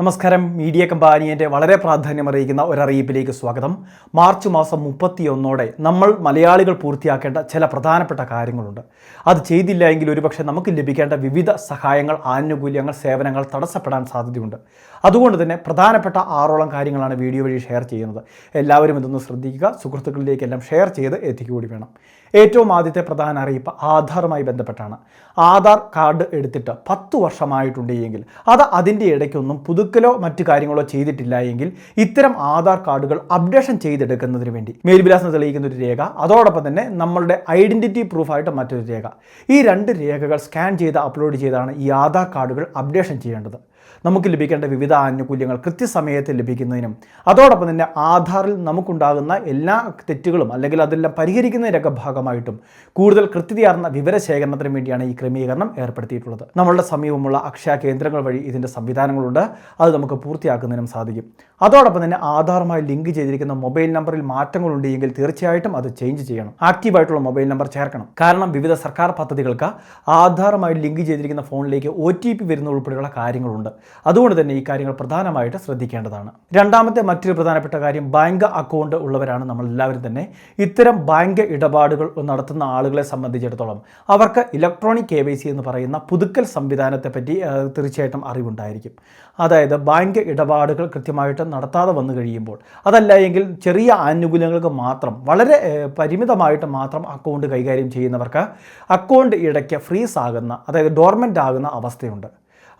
നമസ്കാരം. മീഡിയ കമ്പാനിയന്റെ വളരെ പ്രാധാന്യമറിയിക്കുന്ന ഒരറിയിപ്പിലേക്ക് സ്വാഗതം. മാർച്ച് മാസം മുപ്പത്തിയൊന്നോടെ നമ്മൾ മലയാളികൾ പൂർത്തിയാക്കേണ്ട ചില പ്രധാനപ്പെട്ട കാര്യങ്ങളുണ്ട്. അത് ചെയ്തില്ല എങ്കിൽ ഒരുപക്ഷെ നമുക്ക് ലഭിക്കേണ്ട വിവിധ സഹായങ്ങൾ ആനുകൂല്യങ്ങൾ സേവനങ്ങൾ തടസ്സപ്പെടാൻ സാധ്യതയുണ്ട്. അതുകൊണ്ട് തന്നെ പ്രധാനപ്പെട്ട ആറോളം കാര്യങ്ങളാണ് വീഡിയോ വഴി ഷെയർ ചെയ്യുന്നത്. എല്ലാവരും ഇതൊന്ന് ശ്രദ്ധിക്കുക. സുഹൃത്തുക്കളിലേക്കെല്ലാം ഷെയർ ചെയ്ത് എത്തിക്കുകൂടി വേണം. ഏറ്റവും ആദ്യത്തെ പ്രധാന അറിയിപ്പ് ആധാറുമായി ബന്ധപ്പെട്ടാണ്. ആധാർ കാർഡ് എടുത്തിട്ട് പത്ത് വർഷമായിട്ടുണ്ടെങ്കിൽ അത് അതിന്റെ ഇടയ്ക്കൊന്നും പുതുക്കലോ മറ്റു കാര്യങ്ങളോ ചെയ്തിട്ടില്ല എങ്കിൽ ഇത്തരം ആധാർ കാർഡുകൾ അപ്ഡേഷൻ ചെയ്തെടുക്കുന്നതിന് വേണ്ടി. മേൽവിലാസം തെളിയിക്കുന്ന ഒരു രേഖ അതോടൊപ്പം തന്നെ നമ്മളുടെ ഐഡന്റിറ്റി പ്രൂഫായിട്ട് മറ്റൊരു രേഖ. ഈ രണ്ട് രേഖകൾ സ്കാൻ ചെയ്ത് അപ്ലോഡ് ചെയ്താണ് ഈ ആധാർ കാർഡുകൾ അപ്ഡേഷൻ ചെയ്യേണ്ടത്. നമുക്ക് ലഭിക്കേണ്ട വിവിധ ആനുകൂല്യങ്ങൾ കൃത്യസമയത്ത് ലഭിക്കുന്നതിനും അതോടൊപ്പം തന്നെ ആധാറിൽ നമുക്കുണ്ടാകുന്ന എല്ലാ തെറ്റുകളും അല്ലെങ്കിൽ അതെല്ലാം പരിഹരിക്കുന്നതിനൊക്കെ ഭാഗമായിട്ടും കൂടുതൽ കൃത്യതയാർന്ന വിവരശേഖരണത്തിന് വേണ്ടിയാണ് ഈ ക്രമീകരണം ഏർപ്പെടുത്തിയിട്ടുള്ളത്. നമ്മളുടെ സമീപമുള്ള അക്ഷയ കേന്ദ്രങ്ങൾ വഴി ഇതിന്റെ സംവിധാനങ്ങളുണ്ട്. അത് നമുക്ക് പൂർത്തിയാക്കുന്നതിനും സാധിക്കും. അതോടൊപ്പം തന്നെ ആധാറുമായി ലിങ്ക് ചെയ്തിരിക്കുന്ന മൊബൈൽ നമ്പറിൽ മാറ്റങ്ങളുണ്ട് എങ്കിൽ തീർച്ചയായിട്ടും അത് ചേഞ്ച് ചെയ്യണം. ആക്റ്റീവായിട്ടുള്ള മൊബൈൽ നമ്പർ ചേർക്കണം. കാരണം വിവിധ സർക്കാർ പദ്ധതികൾക്ക് ആധാറുമായി ലിങ്ക് ചെയ്തിരിക്കുന്ന ഫോണിലേക്ക് ഒ ടി പി വരുന്ന ഉൾപ്പെടെയുള്ള കാര്യങ്ങളുണ്ട്. അതുകൊണ്ട് തന്നെ ഈ കാര്യങ്ങൾ പ്രധാനമായിട്ട് ശ്രദ്ധിക്കേണ്ടതാണ്. രണ്ടാമത്തെ മറ്റൊരു പ്രധാനപ്പെട്ട കാര്യം ബാങ്ക് അക്കൗണ്ട് ഉള്ളവരാണ് നമ്മൾ എല്ലാവരും തന്നെ. ഇത്തരം ബാങ്ക് ഇടപാടുകൾ നടത്തുന്ന ആളുകളെ സംബന്ധിച്ചിടത്തോളം അവർക്ക് ഇലക്ട്രോണിക് കെ വൈ സി എന്ന് പറയുന്ന പുതുക്കൽ സംവിധാനത്തെ പറ്റി ഏഹ്, തീർച്ചയായിട്ടും അറിവുണ്ടായിരിക്കും. അതായത് ബാങ്ക് ഇടപാടുകൾ കൃത്യമായിട്ട് നടത്താതെ വന്നു കഴിയുമ്പോൾ അതല്ല എങ്കിൽ ചെറിയ ആനുകൂല്യങ്ങൾക്ക് മാത്രം വളരെ പരിമിതമായിട്ട് മാത്രം അക്കൗണ്ട് കൈകാര്യം ചെയ്യുന്നവർക്ക് അക്കൗണ്ട് ഇടയ്ക്ക് ഫ്രീസ് ആകുന്ന അതായത് ഡോർമെന്റ് ആകുന്ന അവസ്ഥയുണ്ട്.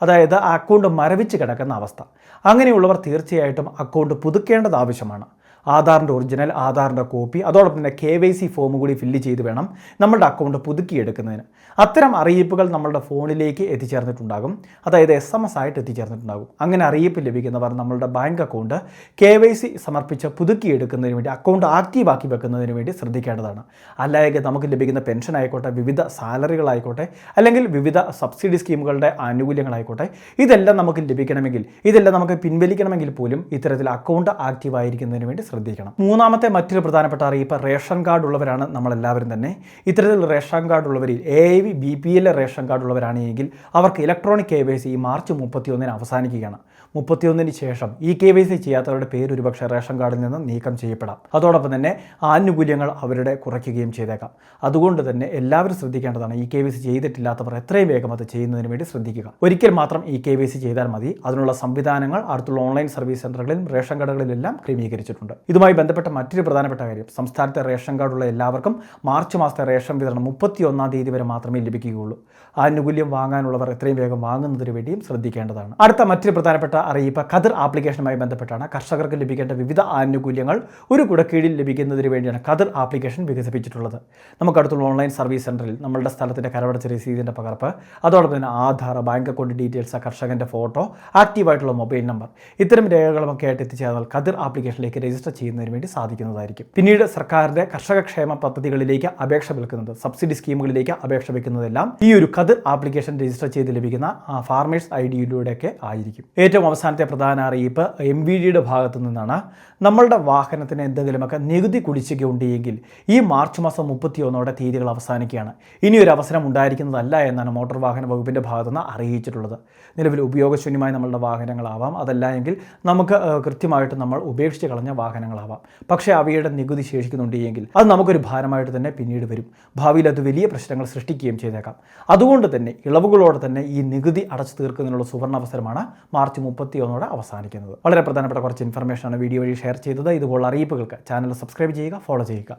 അതായത് അക്കൗണ്ട് മരവിച്ച് കിടക്കുന്ന അവസ്ഥ. അങ്ങനെയുള്ളവർ തീർച്ചയായിട്ടും അക്കൗണ്ട് പുതുക്കേണ്ടത് ആവശ്യമാണ്. ആധാറിന്റെ ഒറിജിനൽ ആധാറിന്റെ കോപ്പി അതോടൊപ്പം തന്നെ കെ വൈ സി ഫോം കൂടി ഫില്ല് ചെയ്ത് വേണം നമ്മുടെ അക്കൗണ്ട് പുതുക്കിയെടുക്കുന്നതിന്. അത്തരം അറിയിപ്പുകൾ നമ്മളുടെ ഫോണിലേക്ക് എത്തിച്ചേർന്നിട്ടുണ്ടാകും. അതായത് എസ് എം എസ് ആയിട്ട് എത്തിച്ചേർന്നിട്ടുണ്ടാകും. അങ്ങനെ അറിയിപ്പ് ലഭിക്കുന്നവർ നമ്മളുടെ bank account K Y C സമർപ്പിച്ച് പുതുക്കിയെടുക്കുന്നതിന് വേണ്ടി അക്കൗണ്ട് ആക്റ്റീവാക്കി വെക്കുന്നതിന് വേണ്ടി ശ്രദ്ധിക്കേണ്ടതാണ്. അല്ലെങ്കിൽ നമുക്ക് ലഭിക്കുന്ന പെൻഷൻ ആയിക്കോട്ടെ വിവിധ സാലറികളായിക്കോട്ടെ അല്ലെങ്കിൽ വിവിധ സബ്സിഡി സ്കീമുകളുടെ ആനുകൂല്യങ്ങളായിക്കോട്ടെ ഇതെല്ലാം നമുക്ക് ലഭിക്കണമെങ്കിൽ ഇതെല്ലാം നമുക്ക് പിൻവലിക്കണമെങ്കിൽ പോലും ഇത്തരത്തിൽ അക്കൗണ്ട് ആക്റ്റീവായിരിക്കുന്നതിന് വേണ്ടി ശ്രദ്ധിക്കണം. മൂന്നാമത്തെ മറ്റൊരു പ്രധാനപ്പെട്ട അറിയിപ്പ് റേഷൻ കാർഡ് ഉള്ളവരാണ് നമ്മളെല്ലാവരും തന്നെ. ഇത്തരത്തിൽ ration card ഉള്ളവരിൽ A I V B P L ration card ഉള്ളവരാണെങ്കിൽ അവർക്ക് electronic K Y C March മുപ്പത്തിയൊന്നിന് അവസാനിക്കുകയാണ്. മുപ്പത്തിയൊന്നിന് ശേഷം ഈ കെ വൈ സി ചെയ്യാത്തവരുടെ പേര് ഒരുപക്ഷെ റേഷൻ കാർഡിൽ നിന്ന് നീക്കം ചെയ്യപ്പെടാം. അതോടൊപ്പം തന്നെ ആനുകൂല്യങ്ങൾ അവരുടെ കുറയ്ക്കുകയും ചെയ്തേക്കാം. അതുകൊണ്ട് തന്നെ എല്ലാവരും ശ്രദ്ധിക്കേണ്ടതാണ് ഈ കെ വൈ സി ചെയ്തിട്ടില്ലാത്തവർ എത്രയും വേഗം അത് ചെയ്യുന്നതിന് വേണ്ടി ശ്രദ്ധിക്കുക. ഒരിക്കൽ മാത്രം ഈ കെ വൈ സി ചെയ്താൽ മതി. അതിനുള്ള സംവിധാനങ്ങൾ അടുത്തുള്ള ഓൺലൈൻ സർവീസ് സെന്ററുകളിലും റേഷൻ കടകളിലെല്ലാം ക്രമീകരിച്ചിട്ടുണ്ട്. ഇതുമായി ബന്ധപ്പെട്ട മറ്റൊരു പ്രധാനപ്പെട്ട കാര്യം സംസ്ഥാനത്തെ റേഷൻ കാർഡുള്ള എല്ലാവർക്കും മാർച്ച് മാസത്തെ റേഷൻ വിതരണം മുപ്പത്തി ഒന്നാം തീയതി വരെ മാത്രമേ ലഭിക്കുകയുള്ളൂ. ആനുകൂല്യം വാങ്ങാനുള്ളവർ എത്രയും വേഗം വാങ്ങുന്നതിന് വേണ്ടിയും ശ്രദ്ധിക്കേണ്ടതാണ്. അടുത്ത മറ്റൊരു പ്രധാനപ്പെട്ട അറിയിപ്പ് ഖദർ ആപ്ലിക്കേഷനുമായി ബന്ധപ്പെട്ടാണ്. കർഷകർക്ക് ലഭിക്കേണ്ട വിവിധ ആനുകൂല്യങ്ങൾ ഒരു കുടക്കീഴിൽ ലഭിക്കുന്നതിന് വേണ്ടിയാണ് ഖദർ ആപ്ലിക്കേഷൻ വികസിപ്പിച്ചിട്ടുള്ളത്. നമുക്ക് അടുത്തുള്ള ഓൺലൈൻ സർവീസ് സെന്ററിൽ നമ്മളുടെ സ്ഥലത്തിന്റെ കരവടച്ച രസീതിന്റെ പകർപ്പ് അതോടൊപ്പം തന്നെ ആധാർ ബാങ്ക് അക്കൗണ്ട് ഡീറ്റെയിൽസ് കർഷകന്റെ ഫോട്ടോ ആക്റ്റീവായിട്ടുള്ള മൊബൈൽ നമ്പർ ഇത്തരം രേഖകളുമൊക്കെ ആയിട്ട് എത്തിച്ചേർന്നാൽ ഖദർ ആപ്ലിക്കേഷനിലേക്ക് രജിസ്റ്റർ ചെയ്യുന്നതിന് വേണ്ടി സാധിക്കുന്നതായിരിക്കും. പിന്നീട് സർക്കാരിന്റെ കർഷക ക്ഷേമ പദ്ധതികളിലേക്ക് അപേക്ഷ വിൽക്കുന്നത് സബ്സിഡി സ്കീമുകളിലേക്ക് അപേക്ഷ വെക്കുന്നതെല്ലാം ഈ ഒരു ഖദർ ആപ്ലിക്കേഷൻ രജിസ്റ്റർ ചെയ്ത് ലഭിക്കുന്ന ഫാർമേഴ്സ് ഐ ഡിയിലൂടെയൊക്കെ ആയിരിക്കും. ഏറ്റവും അവസാനത്തെ പ്രധാന അറിയിപ്പ് എം വി ഡിയുടെ ഭാഗത്തു നിന്നാണ്. നമ്മളുടെ വാഹനത്തിന് എന്തെങ്കിലുമൊക്കെ നികുതി കുടിശ്ശിക ഉണ്ടെങ്കിൽ ഈ മാർച്ച് മാസം മുപ്പത്തിയൊന്നോടെ തീയതികൾ അവസാനിക്കുകയാണ്. ഇനി ഒരു അവസരം ഉണ്ടായിരിക്കുന്നതല്ല എന്നാണ് മോട്ടോർ വാഹന വകുപ്പിന്റെ ഭാഗത്തുനിന്ന് അറിയിച്ചിട്ടുള്ളത്. നിലവിൽ ഉപയോഗശൂന്യമായ നമ്മളുടെ വാഹനങ്ങളാവാം അതല്ല എങ്കിൽ നമുക്ക് കൃത്യമായിട്ട് നമ്മൾ ഉപേക്ഷിച്ച് കളഞ്ഞ വാഹനങ്ങളാവാം. പക്ഷേ അവയുടെ നികുതി ശേഷിക്കുന്നുണ്ടെങ്കിൽ അത് നമുക്കൊരു ഭാരമായിട്ട് തന്നെ പിന്നീട് വരും. ഭാവിയിൽ അത് വലിയ പ്രശ്നങ്ങൾ സൃഷ്ടിക്കുകയും ചെയ്തേക്കാം. അതുകൊണ്ട് തന്നെ ഇളവുകളോടെ തന്നെ ഈ നികുതി അടച്ചു തീർക്കുന്നതിനുള്ള സുവർണ അവസരമാണ് മാർച്ച് മുപ്പത്തിയൊന്നോടെ അവസാനിക്കുന്നത്. വളരെ പ്രധാനപ്പെട്ട കുറച്ച് ഇൻഫർമേഷനാണ് വീഡിയോ വഴി ഷെയർ ചെയ്തത്. ഇതുപോലുള്ള അറിയിപ്പുകൾക്ക് ചാനൽ സബ്സ്ക്രൈബ് ചെയ്യുക ഫോളോ ചെയ്യുക.